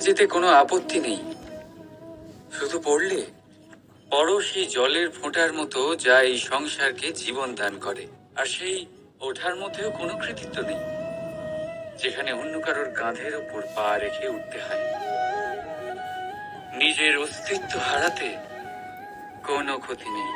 যেতে কোনো আপত্তি নেই। শুধু পড়লে? পরশই জলের ফোঁটার মতো যা এই সংসারকে জীবন দান করে। আর সেই ওঠার মধ্যেও কোনো কৃতিত্ব নেই। যেখানে অন্য কারোর কাঁধের ওপর পা রেখে উঠতে হয়। নিজের অস্তিত্ব হারাতে কোনো ক্ষতি নেই।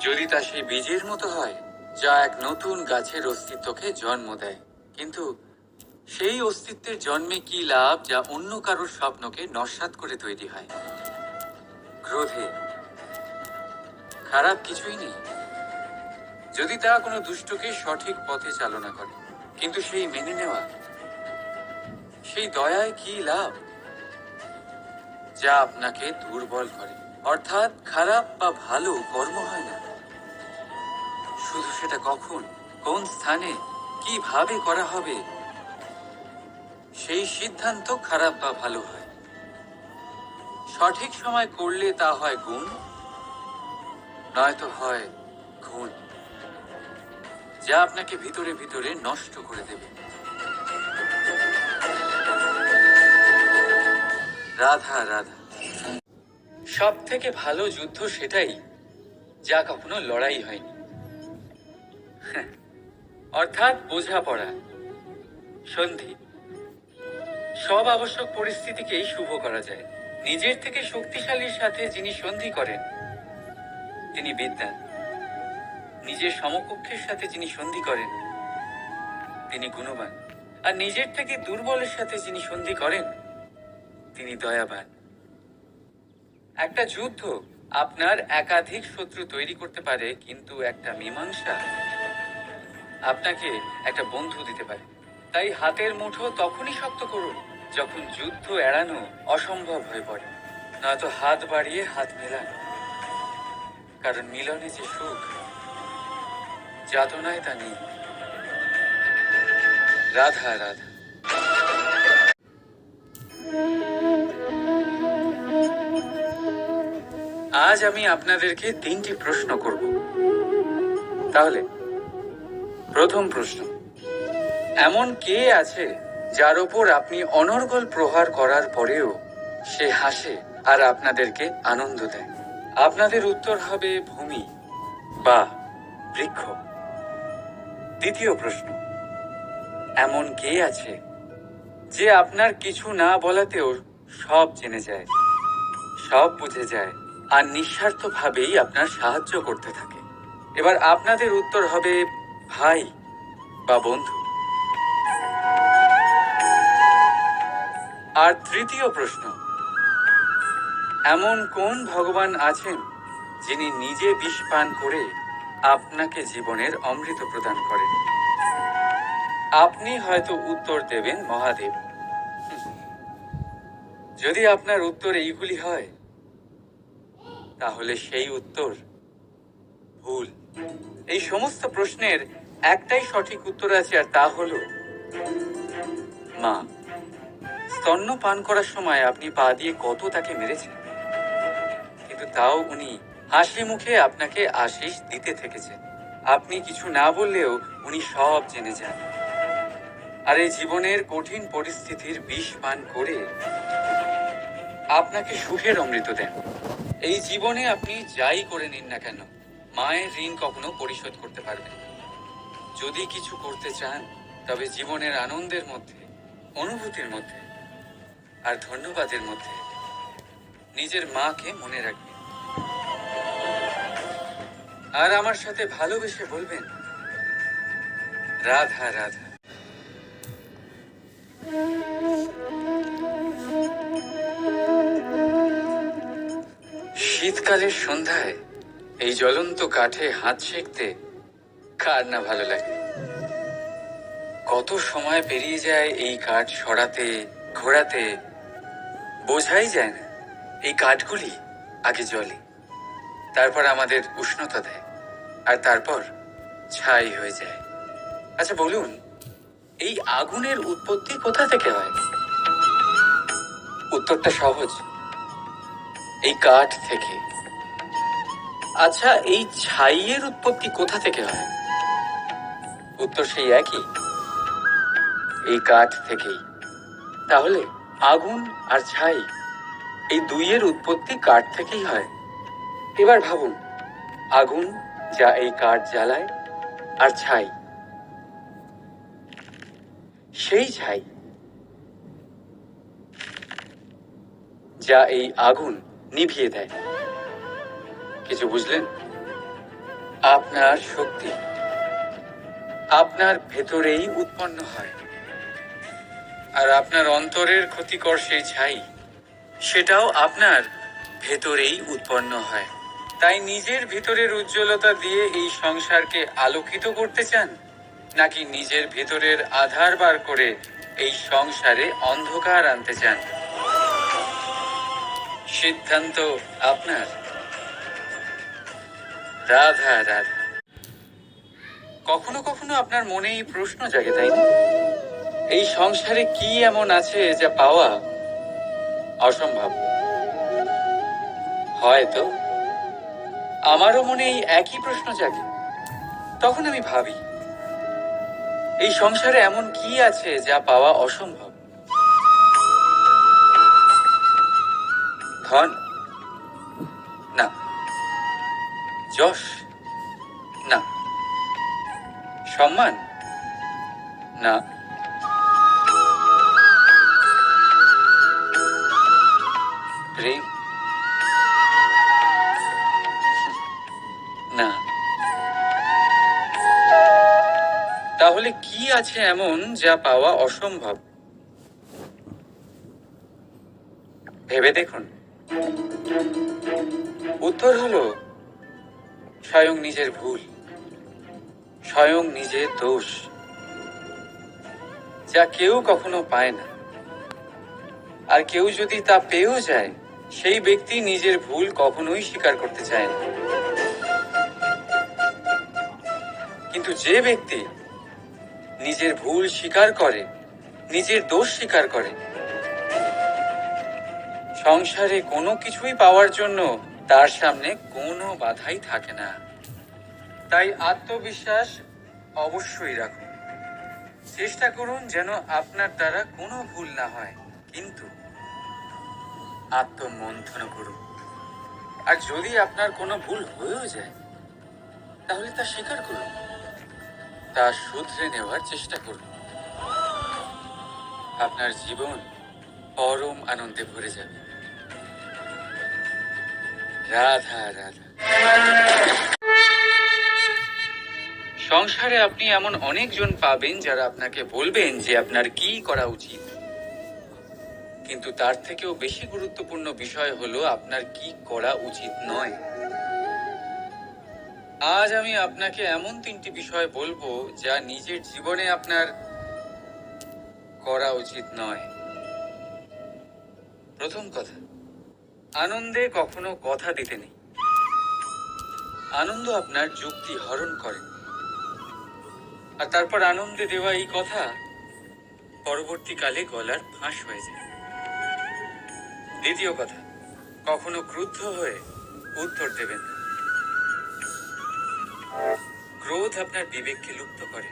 যদি তা সেই বীজের মতো হয়, যা এক নতুন গাছের অস্তিত্বকে জন্ম দেয়। কিন্তু সেই অস্তিত্বের জন্মে কি লাভ যা অন্য কারোর স্বপ্নকে নস্বাত করে তৈরি হয়? ক্রোধে। খারাপ কিছুই নেই। যদি তা কোনো দুষ্টকে সঠিক পথে চালনা করে, কিন্তু সেই মেনে নেওয়া, সেই দয়ায় কি লাভ? যা আপনাকে দুর্বল করে। অর্থাৎ খারাপ বা ভালো কর্ম হয় না। শুধু সেটা কখন, কোন স্থানে, কীভাবে করা হবে সেই সিদ্ধান্ত খারাপ বা ভালো হয়। সঠিক সময় করলে তা হয় গুণ নয়তো হয় খুন যা আপনাকে ভিতরে ভিতরে নষ্ট করে দেবে। রাধা রাধা। সব থেকে ভালো যুদ্ধ সেটাই যা কখনো লড়াই হয়নি। হ্যাঁ, অর্থাৎ বোঝাপড়া সন্ধি। সব আবশ্যক পরিস্থিতিকেই শুভ করা যায়। নিজের থেকে শক্তিশালীর সাথে যিনি সন্ধি করেন, তিনি বিদ্যা। নিজের সমকক্ষের সাথে যিনি সন্ধি করেন, তিনি গুণবান। আর নিজের থেকে দুর্বলের সাথে যিনি সন্ধি করেন, তিনি দয়াবান। একটা যুদ্ধ আপনার একাধিক শত্রু তৈরি করতে পারে, কিন্তু একটা মীমাংসা আপনাকে একটা বন্ধু দিতে পারে। তাই হাতের মুঠো তখনই শক্ত করুন। যখন যুদ্ধ এড়ানো অসম্ভব হয়ে পড়ে, নয়তো হাত বাড়িয়ে হাত মেলান। কারণ মিলনে যে সুখ, যাতনায় তা নেই। রাধা রাধা। আজ আমি আপনাদেরকে তিনটি প্রশ্ন করব। তাহলে, প্রথম প্রশ্ন, এমন কে আছে যার উপর আপনি অনর্গল প্রহার করার পরেও সে হাসে আর আপনাদেরকে আনন্দ দেয়। আপনাদের উত্তর হবে ভূমি বা বৃক্ষ। দ্বিতীয় প্রশ্ন, এমন কে আছে যে আপনার কিছু না বলাতেও সব জেনে যায়, সব বুঝে যায় আর নিঃস্বার্থভাবেই আপনার সাহায্য করতে থাকে? এবার আপনাদের উত্তর হবে ভাই বা বন্ধু। আর তৃতীয় প্রশ্ন। এমন কোন ভগবান আছেন যিনি নিজে বিষ পান করে আপনাকে জীবনের অমৃত প্রদান করেন? আপনি হয়তো উত্তর দেবেন মহাদেব। যদি আপনার উত্তর এইগুলি হয়, তাহলে সেই উত্তর ভুল। এই সমস্ত প্রশ্নের একটাই সঠিক উত্তর আছে, আর তা হলো মা। স্তন্য পান করার সময় আপনি পা দিয়ে কত তাকে মেরেছেন? কিন্তু তাও উনি হাসি মুখে আপনাকে আশিস দিতে থেকেছেন। আপনি কিছু না বললেও উনি সব জেনে যান। আর এই জীবনের কঠিন পরিস্থিতির বিষ পান করে আপনাকে সুখের অমৃত দেন। এই জীবনে আপনি যাই করে নিন না কেন, মায়ের ঋণ কখনো পরিশোধ করতে পারবেন যদি কিছু করতে চান, তবে জীবনের আনন্দের মধ্যে, অনুভূতির মধ্যে আর ধন্যবাদের মধ্যে নিজের মাকে মনে রাখবেন আর আমার সাথে ভালোবেসে বলবেন, রাধা রাধা। শীতকালের সন্ধ্যায় এই জ্বলন্ত কাঠে হাত সেঁকতে কার না ভালো লাগে? কত সময় পেরিয়ে যায় এই কাঠ সরাতে, ঘোরাতে বোঝাই যায় না। এই কাঠগুলি আগে জ্বলে, তারপর আমাদের উষ্ণতা দেয়, আর তারপর ছাই হয়ে যায়। আচ্ছা বলুন, এই আগুনের উৎপত্তি কোথা থেকে হয়? উত্তরটা সহজ। এই কাঠ থেকে। আচ্ছা এই ছাইয়ের উৎপত্তি কোথা থেকে হয়? উত্তর সেই একই। এই কাঠ থেকেই। তাহলে আগুন আর ছাই, এই দুইয়ের উৎপত্তি কাঠ থেকেই হয়। এবার ভাবুন, আগুন যা এই কাঠ জ্বালায় আর ছাই। সেই ছাই যা এই আগুন নিভিয়ে দেয়। কিছু বুঝলেন? আপনার শক্তি আপনার ভেতরেই উৎপন্ন হয়। আর আপনার অন্তরের ক্ষতিকর সেই ছাই, সেটাও আপনার ভেতরেই উৎপন্ন হয়। তাই নিজের ভিতরের উজ্জ্বলতা দিয়ে এই সংসারকে আলোকিত করতে চান, নাকি নিজের ভিতরের আধার বার করে এই সংসারে অন্ধকার আনতে চান? সিদ্ধান্ত আপনার। রাধা রাধা। কখনো কখনো আপনার মনে এই প্রশ্ন জাগে, তাই না? এই সংসারে কি এমন আছে যা পাওয়া অসম্ভব? হয়তো। আমারও মনে এই একই প্রশ্ন জাগে। তখন আমি ভাবি, এই সংসারে এমন কি আছে যা পাওয়া অসম্ভব? ধন? না। যশ? না। সম্মান? না। প্রেম না। তাহলে কি আছে এমন যা পাওয়া অসম্ভব? ভেবে দেখুন। উত্তর হলো, স্বয়ং নিজের ভুল, স্বয়ং নিজের দোষ, যা কেউ কখনো পায় না। আর কেউ যদি তা পেয়েও যায় সেই ব্যক্তি নিজের ভুল কখনোই স্বীকার করতে চায় না। কিন্তু যে ব্যক্তি নিজের ভুল স্বীকার করে, নিজের দোষ স্বীকার করে, সংসারে কোনো কিছুই পাওয়ার জন্য তার সামনে কোনো বাধাই থাকে না। তাই আত্মবিশ্বাস অবশ্যই রাখুন। চেষ্টা করুন যেন আপনার দ্বারা কোনো ভুল না হয়, কিন্তু আত্মমন্থন করুন। আর যদি আপনার কোনো ভুল হয়েও যায়, তাহলে তা স্বীকার করুন। তা শুধরে নেওয়ার চেষ্টা করুন। আপনার জীবন পরম আনন্দে ভরে যাবে। রাধা রাধা। সংসারে আপনি এমন অনেকজন পাবেন যারা আপনাকে বলবেন যে আপনার কি করা উচিত। কিন্তু তার থেকেও বেশি গুরুত্বপূর্ণ বিষয় হলো আপনার কি করা উচিত নয়। আজ আমি আপনাকে এমন তিনটি বিষয় বলব যা নিজের জীবনে আপনার করা উচিত নয়। প্রথম কথা, আনন্দে কখনো কথা দিতে নেই। আনন্দ আপনার যুক্তি হরণ করে। আর তারপর আনন্দে দেওয়া এই কথা পরবর্তীকালে গলার ফাঁস হয়ে যায়। দ্বিতীয় কথা, কখনো ক্রুদ্ধ হয়ে উত্তর দেবেন না। ক্রোধ আপনার বিবেককে লুপ্ত করে,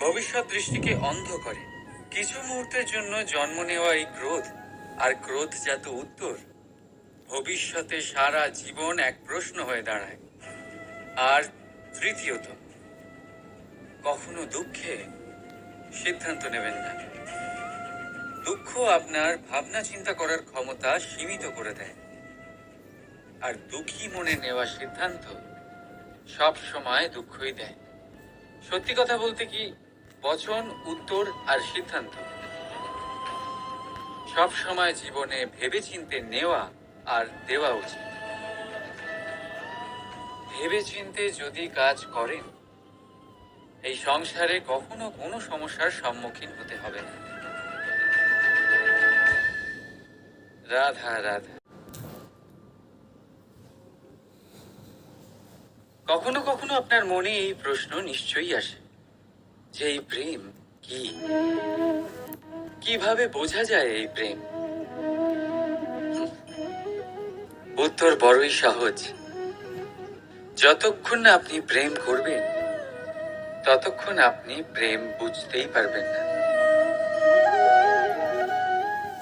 ভবিষ্যৎ দৃষ্টিকে অন্ধ করে। কিছু মুহূর্তের জন্য জন্ম নেওয়া এই ক্রোধ আর ক্রোধ ক্রোধজাত উত্তর ভবিষ্যতে সারা জীবন এক প্রশ্ন হয়ে দাঁড়ায়। আর তৃতীয়ত, কখনো দুঃখে সিদ্ধান্ত নেবেন না। দুঃখ আপনার ভাবনা চিন্তা করার ক্ষমতা সীমিত করে দেয়। আর দুঃখী মনে নেওয়া সিদ্ধান্ত সব সময় দুঃখই দেয়। সত্যি কথা বলতে কি, বচন, উত্তর আর সিদ্ধান্ত সব সময় জীবনে ভেবেচিন্তে নেওয়া আর দেওয়া উচিত। ভেবেচিন্তে যদি কাজ করেন, এই সংসারে কখনো কোনো সমস্যার সম্মুখীন হতে হবে না। রাধা রাধা। কখনো কখনো আপনার মনে এই প্রশ্ন নিশ্চয়ই আসে, যে এই প্রেম কি? কীভাবে বোঝা যায় এই প্রেম? উত্তর বড়ই সহজ। যতক্ষণ না আপনি প্রেম করবেন, ততক্ষণ আপনি প্রেম বুঝতেই পারবেন না।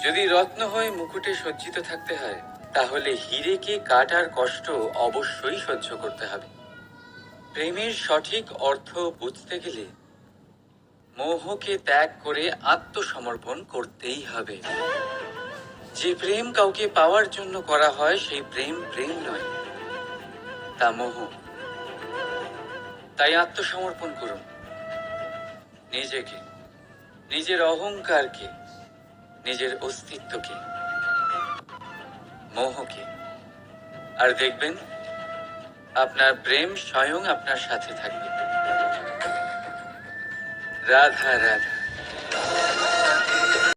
যদি রত্ন হয়ে মুকুটে সজ্জিত থাকতে হয়, তাহলে হিরেকে কাটার কষ্ট অবশ্যই সহ্য করতে হবে। প্রেমের সঠিক অর্থ বুঝতে গেলে মোহকে ত্যাগ করে আত্মসমর্পণ করতেই হবে। যে প্রেম কাউকে পাওয়ার জন্য করা হয়, সেই প্রেম প্রেম নয়, তা মোহ। তাই আত্মসমর্পণ করুন নিজেকে, নিজের অহংকারকে। নিজের অস্তিত্বকে মোহকে। আর দেখবেন আপনার প্রেম স্বয়ং আপনার সাথে থাকবে। রাধা রাধা।